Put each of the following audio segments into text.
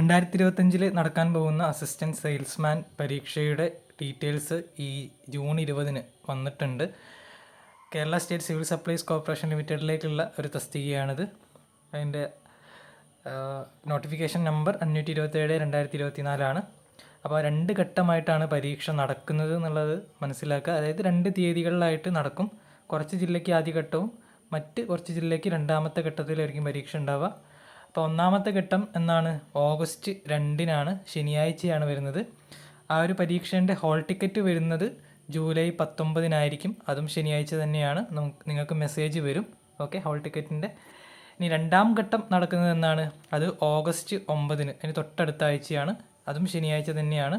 രണ്ടായിരത്തി ഇരുപത്തഞ്ചിൽ നടക്കാൻ പോകുന്ന അസിസ്റ്റന്റ് സെയിൽസ്മാൻ പരീക്ഷയുടെ ഡീറ്റെയിൽസ് ഈ ജൂൺ ഇരുപതിന് വന്നിട്ടുണ്ട്. Kerala state civil supplies corporation ലിമിറ്റഡിലേക്കുള്ള ഒരു തസ്തികയാണിത്. അതിന്റെ നോട്ടിഫിക്കേഷൻ നമ്പർ അഞ്ഞൂറ്റി ഇരുപത്തേഴ് രണ്ടായിരത്തി ഇരുപത്തി നാലാണ് അപ്പോൾ രണ്ട് ഘട്ടമായിട്ടാണ് പരീക്ഷ നടക്കുന്നത് എന്നുള്ളത് മനസ്സിലാക്കുക. അതായത് രണ്ട് തീയതികളിലായിട്ട് നടക്കും. കുറച്ച് ജില്ലയ്ക്ക് ആദ്യ ഘട്ടവും മറ്റ് കുറച്ച് ജില്ലയ്ക്ക് രണ്ടാമത്തെ ഘട്ടത്തിലായിരിക്കും പരീക്ഷ ഉണ്ടാവുക. അപ്പോൾ ഒന്നാമത്തെ ഘട്ടം എന്നാണ് ഓഗസ്റ്റ് രണ്ടിനാണ് ശനിയാഴ്ചയാണ് വരുന്നത്. ആ ഒരു പരീക്ഷേന്റെ ഹോൾ ടിക്കറ്റ് വരുന്നത് ജൂലൈ പത്തൊമ്പതിനായിരിക്കും. അതും ശനിയാഴ്ച തന്നെയാണ്. നിങ്ങൾക്ക് മെസ്സേജ് വരും. ഓക്കെ ഹോൾ ടിക്കറ്റിന്റെ ഇനി രണ്ടാം ഘട്ടം നടക്കുന്നത് എന്നാണ്? അത് ഓഗസ്റ്റ് ഒമ്പതിന് അതിന് തൊട്ടടുത്ത ആഴ്ചയാണ്. അതും ശനിയാഴ്ച തന്നെയാണ്.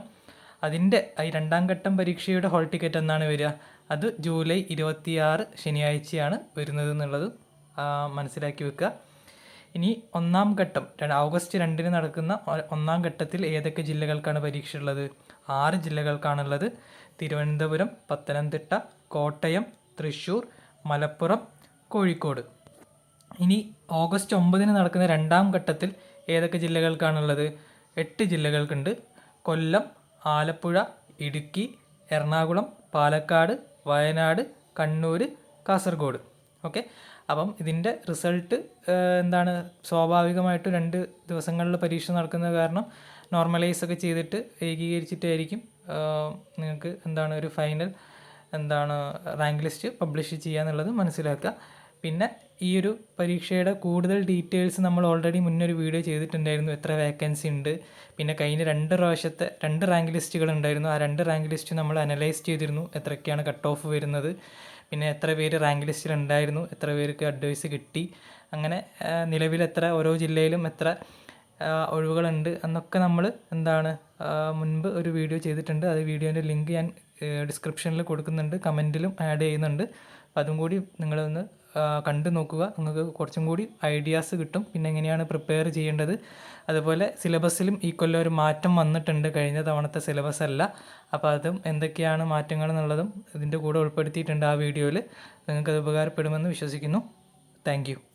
അതിന്റെ ഈ രണ്ടാം ഘട്ടം പരീക്ഷയുടെ ഹോൾ ടിക്കറ്റ് എന്നാണ് വരിക? അത് ജൂലൈ ഇരുപത്തിയാറ് ശനിയാഴ്ചയാണ് വരുന്നത് എന്നുള്ളത് മനസ്സിലാക്കി വെക്കുക. ഇനി ഒന്നാം ഘട്ടം ഓഗസ്റ്റ് രണ്ടിന് നടക്കുന്ന ഒന്നാം ഘട്ടത്തിൽ ഏതൊക്കെ ജില്ലകൾക്കാണ് പരീക്ഷ ഉള്ളത് ആറ് ജില്ലകൾക്കാണുള്ളത്. തിരുവനന്തപുരം പത്തനംതിട്ട കോട്ടയം തൃശ്ശൂർ മലപ്പുറം കോഴിക്കോട്. ഇനി ഓഗസ്റ്റ് ഒമ്പതിന് നടക്കുന്ന രണ്ടാം ഘട്ടത്തിൽ ഏതൊക്കെ ജില്ലകൾക്കാണുള്ളത്? എട്ട് ജില്ലകൾക്കുണ്ട്. കൊല്ലം ആലപ്പുഴ ഇടുക്കി എറണാകുളം പാലക്കാട് വയനാട് കണ്ണൂർ കാസർഗോഡ്. ഓക്കെ. അപ്പം ഇതിന്റെ റിസൾട്ട് എന്താണ് സ്വാഭാവികമായിട്ടും രണ്ട് ദിവസങ്ങളിൽ പരീക്ഷ നടക്കുന്നത് കാരണം നോർമലൈസ് ഒക്കെ ചെയ്തിട്ട് ഏകീകരിച്ചിട്ടായിരിക്കും നിങ്ങൾക്ക് എന്താണ് ഒരു ഫൈനൽ എന്താണ് റാങ്ക് ലിസ്റ്റ് പബ്ലിഷ് ചെയ്യുക എന്നുള്ളത് മനസ്സിലാക്കുക. പിന്നെ ഈ ഒരു പരീക്ഷയുടെ കൂടുതൽ ഡീറ്റെയിൽസ് നമ്മൾ ഓൾറെഡി മുന്നൊരു വീഡിയോ ചെയ്തിട്ടുണ്ടായിരുന്നു എത്ര വേക്കൻസി ഉണ്ട്. പിന്നെ കഴിഞ്ഞ രണ്ട് പ്രാവശ്യത്തെ രണ്ട് റാങ്ക് ലിസ്റ്റുകൾ ഉണ്ടായിരുന്നു. ആ രണ്ട് റാങ്ക് ലിസ്റ്റ് നമ്മൾ അനലൈസ് ചെയ്തിരുന്നു എത്രയൊക്കെയാണ് കട്ട് ഓഫ് വരുന്നത്. പിന്നെ എത്ര പേര് റാങ്ക് ലിസ്റ്റിൽ ഉണ്ടായിരുന്നു എത്ര പേർക്ക് അഡ്വൈസ് കിട്ടി അങ്ങനെ നിലവിൽ എത്ര ഓരോ ജില്ലയിലും എത്ര ഒഴിവുകളുണ്ട് എന്നൊക്കെ നമ്മൾ എന്താണ് മുൻപ് ഒരു വീഡിയോ ചെയ്തിട്ടുണ്ട്. അത് വീഡിയോന്റെ ലിങ്ക് ഞാൻ ഡിസ്ക്രിപ്ഷനിൽ കൊടുക്കുന്നുണ്ട് കമന്റിലും ആഡ് ചെയ്യുന്നുണ്ട്. അപ്പോൾ അതും കൂടി നിങ്ങളൊന്ന് കണ്ടു നോക്കുക. നിങ്ങൾക്ക് കുറച്ചും കൂടി ഐഡിയാസ് കിട്ടും. പിന്നെ എങ്ങനെയാണ് പ്രിപ്പയർ ചെയ്യേണ്ടത്? അതുപോലെ സിലബസിലും ഈ കൊല്ലം ഒരു മാറ്റം വന്നിട്ടുണ്ട്. കഴിഞ്ഞ തവണത്തെ സിലബസ് അല്ല. അപ്പോൾ അതും എന്തൊക്കെയാണ് മാറ്റങ്ങൾ എന്നുള്ളതും ഇതിന്റെ കൂടെ ഉൾപ്പെടുത്തിയിട്ടുണ്ട് ആ വീഡിയോയിൽ. നിങ്ങൾക്കത് ഉപകാരപ്പെടുമെന്ന് വിശ്വസിക്കുന്നു. താങ്ക്